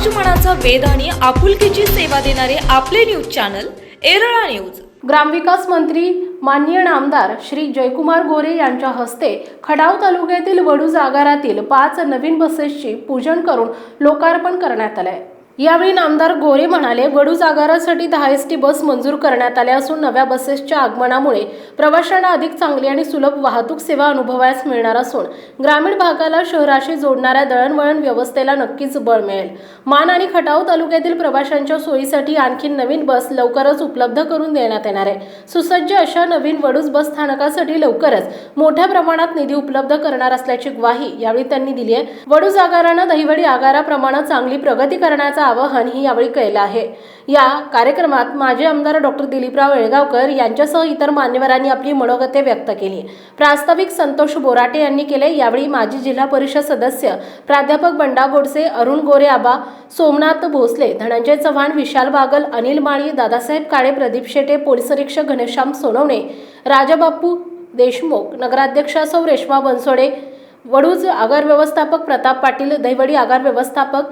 समाजमनाचा वेध आणि आपुलकीची सेवा देणारे आपले न्यूज चॅनल एरळा न्यूज. ग्रामविकास मंत्री माननीय नामदार श्री जयकुमार गोरे यांच्या हस्ते खडाव तालुक्यातील वडूज आगारातील पाच नवीन बसेसची पूजन करून लोकार्पण करण्यात आले यावेळी नामदार गोरे म्हणाले वडूज आगारासाठी दहा एस टी बस मंजूर करण्यात आल्या असून नव्या बसेसच्या आगमनामुळे प्रवाशांना अधिक चांगली आणि सुलभ वाहतूक सेवा अनुभवायस मिळणार असून ग्रामीण भागाला शहराशी जोडणाऱ्या दळणवळण व्यवस्थेला नक्कीच बळ मिळेल. मान आणि खटाव तालुक्यातील प्रवाशांच्या सोयीसाठी आणखी नवीन बस लवकरच उपलब्ध करून देण्यात येणार आहे. सुसज्ज अशा नवीन वडूज बस स्थानकासाठी लवकरच मोठ्या प्रमाणात निधी उपलब्ध करणार असल्याची ग्वाही यावेळी त्यांनी दिली आहे. वडूज आगारानं दहिवडी आगाराप्रमाणे चांगली प्रगती करण्याचा आवाहन ही यावेळी केलं आहे. या कार्यक्रमात माजी आमदार डॉक्टर दिलीपराव येळगावकर यांच्यासह इतर मान्यवरांनी आपली मनोगते व्यक्त केली. प्रास्ताविक संतोष बोराटे यांनी केले यावेळी माजी जिल्हा परिषद सदस्य प्राध्यापक बंडा गोडसे अरुण गोरे आबा सोमनाथ भोसले धनंजय चव्हाण विशाल बागल अनिल माळी दादासाहेब काळे प्रदीप शेटे पोलीस निरीक्षक घनश्याम सोनवणे राजाबापू देशमुख नगराध्यक्षा सौ रेश्मा बनसोडे वडूज आगार व्यवस्थापक प्रताप पाटील दहिवडी आगार व्यवस्थापक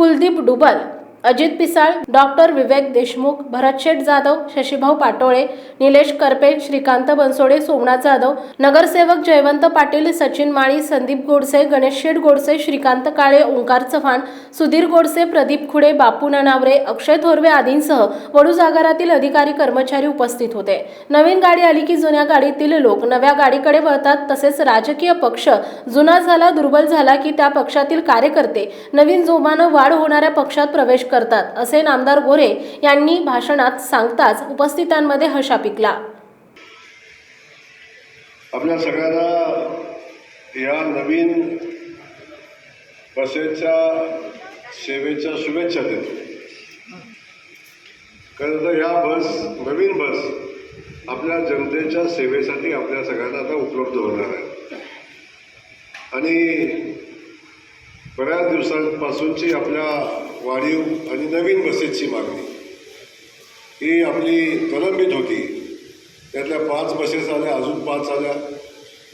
कुलदीप डुबल अजित पिसाळ डॉक्टर विवेक देशमुख भरतशेठ जाधव शशीभाऊ पाटोळे निलेश करपे श्रीकांत बनसोडे सोमनाथ जाधव नगरसेवक जयवंत पाटील सचिन माळी संदीप गोडसे गणेश शेठ गोडसे श्रीकांत काळे ओंकार चव्हाण सुधीर गोडसे प्रदीप खुडे बापू ननावरे अक्षय थोरवे आदींसह वडू आगारातील अधिकारी कर्मचारी उपस्थित होते. नवीन गाडी आली की जुन्या गाडीतील लोक नव्या गाडीकडे वळतात तसेच राजकीय पक्ष जुना झाला दुर्बल झाला की त्या पक्षातील कार्यकर्ते नवीन जोमानं वाढ होणाऱ्या पक्षात प्रवेश करतात असे नामदार गोरे यांनी भाषणात सांगताच उपस्थितांमध्ये हशा पिकला. आपल्या सगळ्यांना या नवीन बसेच्या सेवेच्या शुभेच्छा देतो. खरं तर ह्या बस नवीन बस आपल्या जनतेच्या सेवेसाठी आपल्या सगळ्यांना आता उपलब्ध होणार आहे. आणि बऱ्याच दिवसांपासूनची आपल्या वाढीव आणि नवीन बसेसची मागणी. ही आपली प्रलंबित होती. त्यातल्या पाच बसेस आल्या अजून पाच आल्या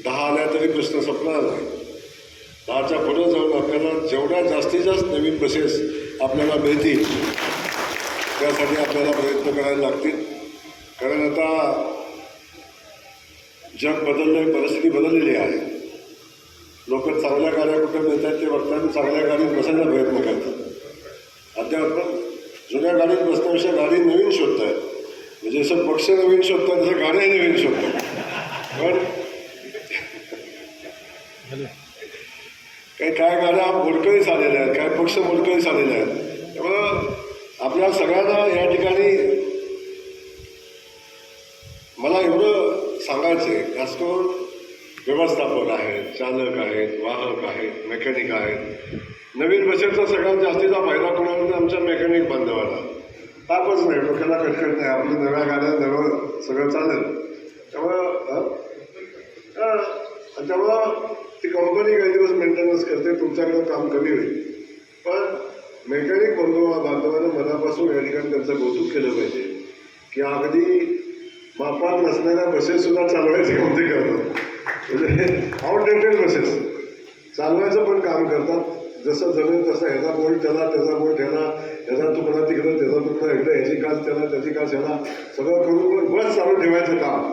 दहा आल्या तरी प्रश्न संपणार नाही. दहाच्या पुढं जाऊन आपल्याला जेवढ्या जास्तीत जास्त नवीन बसेस आपल्याला मिळतील त्यासाठी आपल्याला प्रयत्न करायला लागतील. कारण आता जग बदललं परिस्थिती बदललेली आहे. लोक चांगल्या गाड्या कुठे मिळतात ते बघतात चांगल्या गाडीत बसायला प्रयत्न करतात. अद्याप आपण जुन्या गाडीत बसण्यापेक्षा गाडी नवीन शोधत आहेत म्हणजे जसं पक्ष नवीन शोधतात तसं गाड्याही नवीन शोधतात. पण काही काय गाड्या मोडकळीस आलेल्या आहेत काही पक्ष मोडकळीस आलेले आहेत. त्यामुळं आपल्या सगळ्यांना या ठिकाणी मला एवढं सांगायचं आहे खास करून व्यवस्थापक आहेत चालक आहेत वाहक आहेत मेकॅनिक आहेत. नवीन बसेसचा सगळ्यात जास्तीचा फायदा कोणाला आमच्या मेकॅनिक बांधवाला. तापच नाही डोक्याला कटकट नाही आपल्या नव्या गाड्या नवं सगळं चालेल. त्यामुळं त्यामुळं ती कंपनी काही दिवस मेंटेनन्स करते तुमच्याकडं काम कमी होईल. पण मेकॅनिक बंधू बांधवानं मनापासून या ठिकाणी त्यांचं कौतुक केलं पाहिजे. की अगदी मापात नसणाऱ्या बसेससुद्धा चालवायचे काम ते करतात. म्हणजे आउटडेटेड बसेस चालवायचं पण काम करतात. जसं जमेल तसं ह्याचा बोल्ट त्याला त्याचा बोल्ट ह्याला ह्याचा तुकडा तिकडं त्याचा तुकडा इकडं ह्याची कास त्याला त्याची काच ह्याला. सगळं करून पण बस चालू ठेवायचं काम.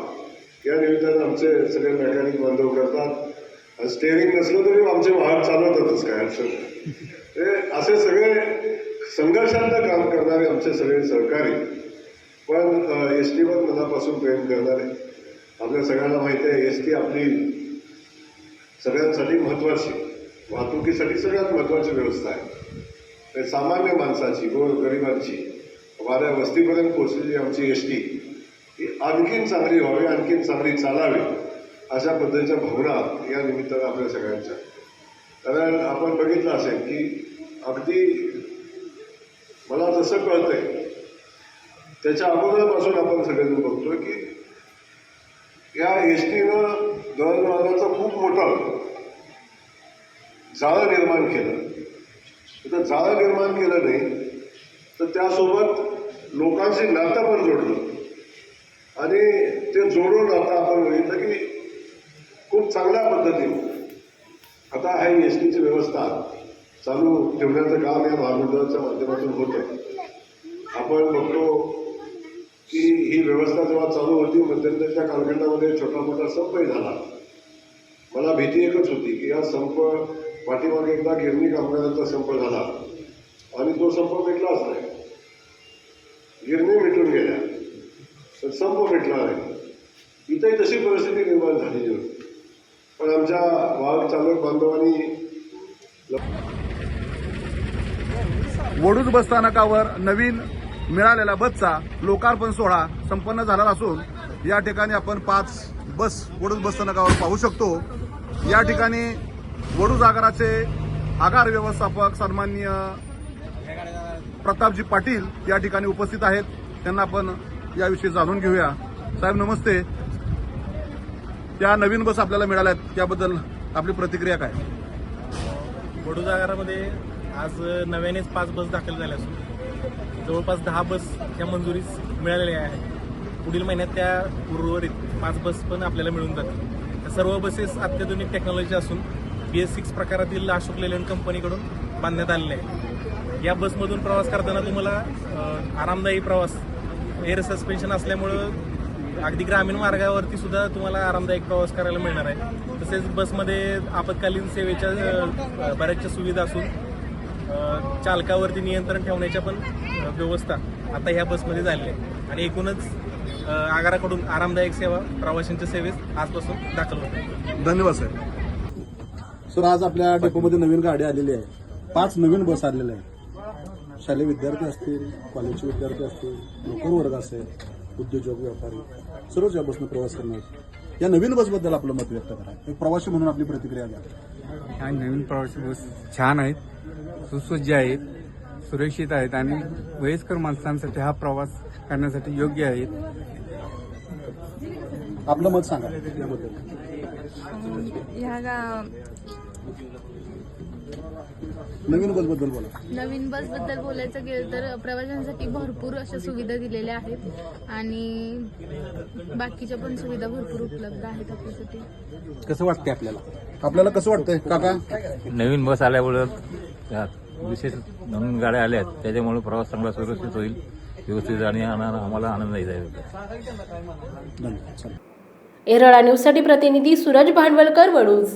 या निमित्तानं आमचे सगळे मेकॅनिक बांधव करतात. स्टेअरिंग नसलं तरी आमचे वाहन चालवतातच काय अडचण ते असे सगळे संघर्षांना काम करणारे आमचे सगळे सहकारी. पण एस टीवर मनापासून प्रेम करणारे. आपल्या सगळ्यांना माहिती आहे एस टी आपली सगळ्यांसाठी महत्त्वाची वाहतुकीसाठी सगळ्यात महत्त्वाची व्यवस्था आहे. सामान्य माणसाची गोर गरिबांची वाऱ्या वस्तीपर्यंत पोचलेली आमची एस टी ही आणखीन चांगली व्हावी आणखीन चांगली चालावी अशा पद्धतीच्या भावना या निमित्तानं आपल्या सगळ्यांच्या. कारण आपण बघितलं असेल की अगदी मला जसं कळतंय त्याच्या अगोदरपासून आपण सगळेजण बघतोय की या एस टीनं दळणवळणाचं खूप मोठा जाळं निर्माण केलं. तर जाळं निर्माण केलं नाही तर त्यासोबत लोकांशी नातं पण जोडलं. आणि ते जोडून आता आपण बघितलं की खूप चांगल्या पद्धतीने आता हे एस टीची व्यवस्था चालू ठेवण्याचं काम या महामंडळाच्या माध्यमातून होतं आपण बघतो की ही व्यवस्था जेव्हा चालू होती मध्यंतरच्या कालखंडामध्ये छोटा मोठा संपही झाला. मला भीती एकच होती की हा संप पाठीमागे एकदा गिरणी कामगारांचा संप झाला आणि तो संप मिटलाच नाही. गिरणी मिटून गेल्या. तर संप मिटला नाही. इथंही तशी परिस्थिती निर्माण झालेली होती. पण आमच्या वाहन चालक बांधवांनी वडूज बसस्थानकावर नवीन मिळालेला बसचा लोकार्पण सोहळा संपन्न झाला असून या ठिकाणी आपण पाच बस वडूज बसस्थानकावर पाहू शकतो. या ठिकाणी वडू जागराचे आगार व्यवस्थापक सन्माननीय प्रतापजी पाटील या ठिकाणी उपस्थित आहेत. त्यांना आपण याविषयी जाणून घेऊया. साहेब नमस्ते. त्या नवीन बस आपल्याला मिळाल्या आहेत त्याबद्दल आपली प्रतिक्रिया काय? वडू जागारामध्ये आज नव्यानेच पाच बस दाखल झाल्या असून जवळपास दहा बस या मंजुरीस मिळालेल्या आहेत. पुढील महिन्यात त्या उर्वरित पाच बस पण आपल्याला मिळून जातील. सर्व बसेस अत्याधुनिक टेक्नॉलॉजी असून बी एस सिक्स प्रकारातील अशोक लेलँड कंपनीकडून बांधण्यात आलेले आहे. या बसमधून प्रवास करताना तुम्हाला आरामदायी प्रवास एअर सस्पेन्शन असल्यामुळं अगदी ग्रामीण मार्गावरती सुद्धा तुम्हाला आरामदायक प्रवास करायला मिळणार आहे. तसेच बसमध्ये आपत्कालीन सेवेच्या बऱ्याचशा सुविधा असून चालकावरती नियंत्रण ठेवण्याच्या पण व्यवस्था आता ह्या बसमध्ये झालेली आहे आणि एकूणच आगाराकडून आरामदायक सेवा प्रवाशांच्या सेवेत आजपासून दाखल होते धन्यवाद सर सर आज आपल्या डेपोमध्ये नवीन गाडी आलेली आहे. पाच नवीन बस आलेल्या आहेत. शालेय विद्यार्थी असतील कॉलेजचे विद्यार्थी असतील नोकर वर्ग असेल उद्योजक व्यापारी सर्वच या बसनं प्रवास करणार आहेत. या नवीन बसबद्दल आपलं मत व्यक्त करा. एक प्रवासी म्हणून आपली प्रतिक्रिया द्या. ह्या नवीन प्रवासी बस छान आहेत सुसज्ज आहेत सुरक्षित आहेत आणि वयस्कर माणसांसाठी हा प्रवास करण्यासाठी योग्य आहेत. आपलं मत सांगा याबद्दल. ह्या नवीन बसबद्दल बोला. नवीन बसबद्दल बोलायचं गेलं तर प्रवाशांसाठी भरपूर अशा सुविधा दिलेल्या आहेत आणि बाकीच्या पण सुविधा भरपूर उपलब्ध आहेत आपल्यासाठी. कसं वाटतंय आपल्याला? आपल्याला कसं वाटतंय काका? नवीन बस आल्यामुळं त्यात विशेष नवीन गाड्या आल्या आहेत. त्याच्यामुळे प्रवास चांगला सुरक्षित होईल व्यवस्थित आणि आना- आम्हाला आनंदही जाईल धन्यवाद. चला. एरळा न्यूजसाठी प्रतिनिधी सूरज भांडवलकर वडूज.